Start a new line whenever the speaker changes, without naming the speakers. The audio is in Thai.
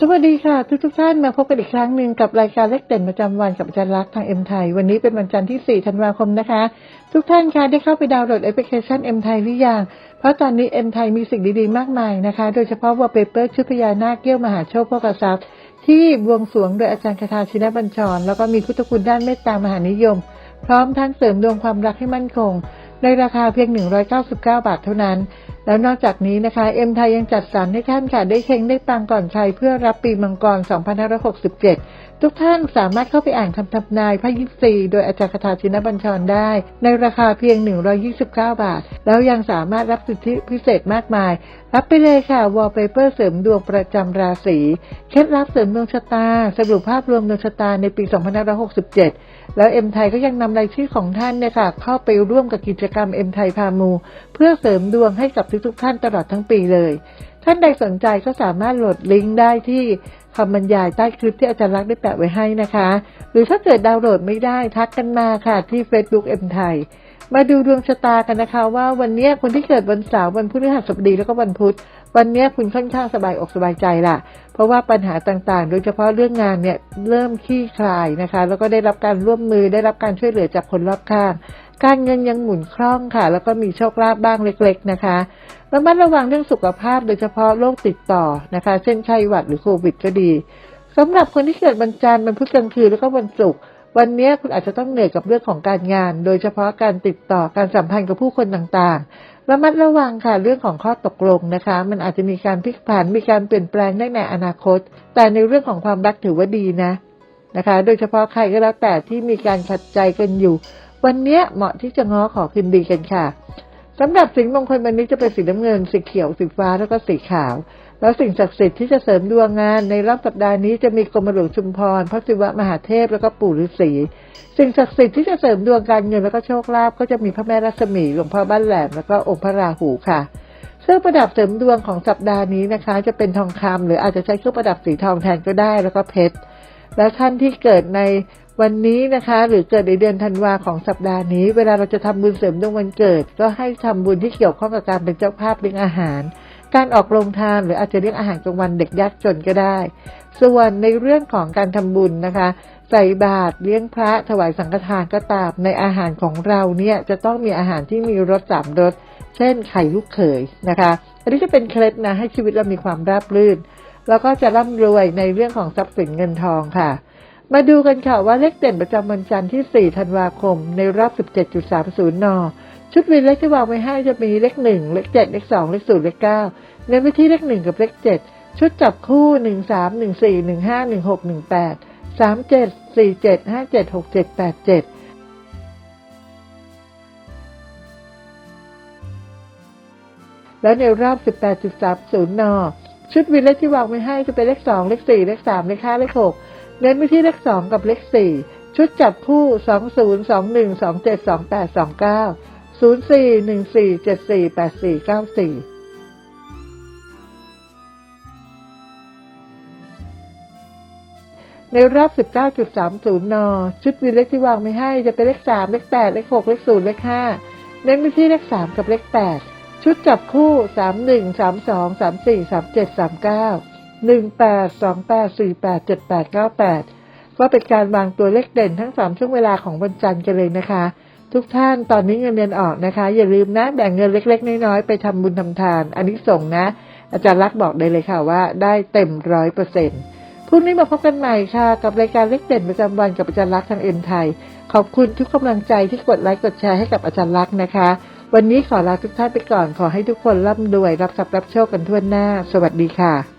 สวัสดีค่ะ ทุกทุกท่านมาพบกันอีกครั้งหนึ่งกับรายการเลขเด่นประจำวันกับอาจารย์ลักทางเอ็มไทยวันนี้เป็นวันจันทร์ที่ 4 ธันวาคมนะคะ ทุกท่านคะได้เข้าไปดาวน์โหลดแอปพลิเคชันเอ็มไทยหรือยังเพราะตอนนี้เอ็มไทยมีสิ่งดีๆมากมายนะคะ โดยเฉพาะวอลเปเปอร์ชุดพญานาคเกี้ยวมหาโชคพ่อกระซับที่บวงสรวงโดยอาจารย์คาถาชินบัญชร แล้วก็มีพุทธคุณด้านเมตตามหานิยม พร้อมทั้งเสริมดวงความรักให้มั่นคง ในราคาเพียง 199 บาทเท่านั้น แล้วนอกจากนี้นะคะ เอ็มไทยยังจัดสรรให้ท่านค่ะ ได้เช็งได้ปังก่อนใครเพื่อรับปีมังกร 2567 ทุกท่านสามารถเข้าไปอ่านคำทำนายพระยิปซีโดยอาจารย์คาถาชินบัญชรได้ ในราคาเพียง 129 บาท แล้วยังสามารถรับสิทธิพิเศษมากมายรับไปเลยค่ะวอลเปเปอร์เสริมดวงประจำราศีเคล็ดลับเสริมดวงชะตา สรุปภาพรวมดวงชะตาในปี 2567 แล้วเอ็มไทยก็ยังนำรายชื่อของท่านเนี่ยค่ะ เข้าไปร่วมกับกิจกรรมเอ็มไทยพามู เพื่อเสริมดวงให้กับทุกๆท่านตลอดทั้งปีเลย ท่านใดสนใจก็สามารถโหลดลิงก์ได้ที่คำบรรยายใต้คลิปที่อาจารย์ลักได้แปะไว้ให้นะคะ หรือถ้าเกิดดาวน์โหลดไม่ได้ทักกันมาค่ะที่ Facebook เอ็มไทย มาดูดวงชะตากันนะคะ ว่าวันนี้คนที่เกิดวันเสาร์วันพฤหัสบดีแล้วก็วันพุธวันนี้คุณค่อนข้างสบายอกสบายใจล่ะ เพราะว่าปัญหาต่างๆ โดยเฉพาะเรื่องงานเนี่ยเริ่มคลี่คลายนะคะ แล้วก็ได้รับการร่วมมือได้รับการช่วยเหลือจากคนรอบข้างการเงินยังหมุนคล่องค่ะ แล้วก็มีโชคลาภบ้างเล็ก ๆนะคะระมัดระวังเรื่องสุขภาพโดยเฉพาะโรคติดต่อนะคะ เช่นไข้หวัดหรือโควิดก็ดีสำหรับคนที่เกิดวันจันทร์วันพุธกลางคืนแล้วก็วันศุกร์ วันนี้คุณอาจจะต้องเหนื่อยกับเรื่องของการงาน โดยเฉพาะการติดต่อการสัมพันธ์กับผู้คนต่างๆ ระมัดระวังค่ะเรื่องของข้อตกลงนะคะ มันอาจจะมีการพลิกผันมีการเปลี่ยนแปลงได้ในอนาคต แต่ในเรื่องของความรักถือว่าดีนะนะคะ โดยเฉพาะใครก็แล้วแต่ที่มีการขัดใจกันอยู่ วันนี้เหมาะที่จะง้อขอคืนดีกันค่ะสำหรับสิงมงคลวันนี้จะเป็นสีน้ำเงินสีเขียวสีฟ้าแล้วก็สีขาว แล้วสิ่งศักดิ์สิทธิ์ที่จะเสริมดวงงานในรอบสัปดาห์นี้จะมีกรมหลวงชุมพรพระศิวะมหาเทพแล้วก็ปู่ฤาษีสิ่งศักดิ์สิทธิ์ที่จะเสริมดวงการเงินแล้วก็โชคลาภก็จะมีพระแม่รัศมีหลวงพ่อบ้านแหลมแล้วก็องค์พระราหูค่ะเครื่องประดับเสริมดวงของสัปดาห์นี้นะคะ จะเป็นทองคำหรืออาจจะใช้เครื่องประดับสีทองแทนก็ได้แล้วก็เพชรและท่านที่เกิดในวันนี้นะคะ หรือเกิดในเดือนธันวาของสัปดาห์นี้ เวลาเราจะทำบุญเสริมดวงวันเกิด ก็ให้ทำบุญที่เกี่ยวข้องกับการเป็นเจ้าภาพเลี้ยงอาหาร การออกโรงทานหรืออาจจะเลี้ยงอาหารกลางวันเด็กยากจนก็ได้ ส่วนในเรื่องของการทำบุญนะคะ ใส่บาตรเลี้ยงพระถวายสังฆทานก็ตามในอาหารของเราเนี่ยจะต้องมีอาหารที่มีรสสามรสเช่นไข่ลูกเขยนะคะ อันนี้จะเป็นเคล็ดนะให้ชีวิตเรามีความราบรื่น แล้วก็จะร่ำรวยในเรื่องของทรัพย์สินเงินทองค่ะ มาดูกันค่ะว่าเลขเด่นประจำวันจันทร์ที่ 4 ธันวาคม ในรอบ 17.30 น ชุดวินเลขที่วางไว้ให้จะมีเลข 1 เลข 7 เลข 2 เลข 0 เลข 9 เน้นไปที่เลข 1 กับเลข 7 ชุดจับคู่ 1 3 1 4 1 5 1 6 1 8 3 7 4 7 5 7 6 7 8 7แล้วในรอบ 18.30 น ชุดวินเลขที่วางไว้ให้จะเป็นเลข 2 เลข 4 เลข 3 เลข 5 เลข 6 เน้นไปที่เลข2กับเลข4ชุดจับคู่20 21 27 28 29 04 14 74 84 94ในรอบ 19.30 น ชุดวินเลขที่วางไม่ให้จะเป็นเลข 3 เลข 8 เลข 6 เลข 0 เลข 5 เน้นไปที่เลข 3 กับเลข 8 ชุดจับคู่ 31 32 34 37 39 18 28 48 78 98ว่าเป็นการวางตัวเลขเด่นทั้ง3ช่วงเวลาของวันจันทร์กันเลยนะคะ ทุกท่านตอนนี้เงินเดือนออกนะคะ อย่าลืมนะแบ่งเงินเล็ก ๆ น้อยๆไปทำบุญทำทาน อันนี้ส่งนะ อาจารย์รักบอกได้เลยค่ะว่า ได้เต็มร้อยเปอร์เซ็นต์พรุ่งนี้มาพบกันใหม่ค่ะ กับรายการเล็กเด่นประจำวันกับอาจารย์ลักทางเอ็มไทย ขอบคุณทุกกำลังใจที่กดไลค์กดแชร์ให้กับอาจารย์ลักนะคะ วันนี้ขอลาทุกท่านไปก่อนขอให้ทุกคนร่ำรวยรับทรัพย์รับโชคกันทั่วหน้า สวัสดีค่ะ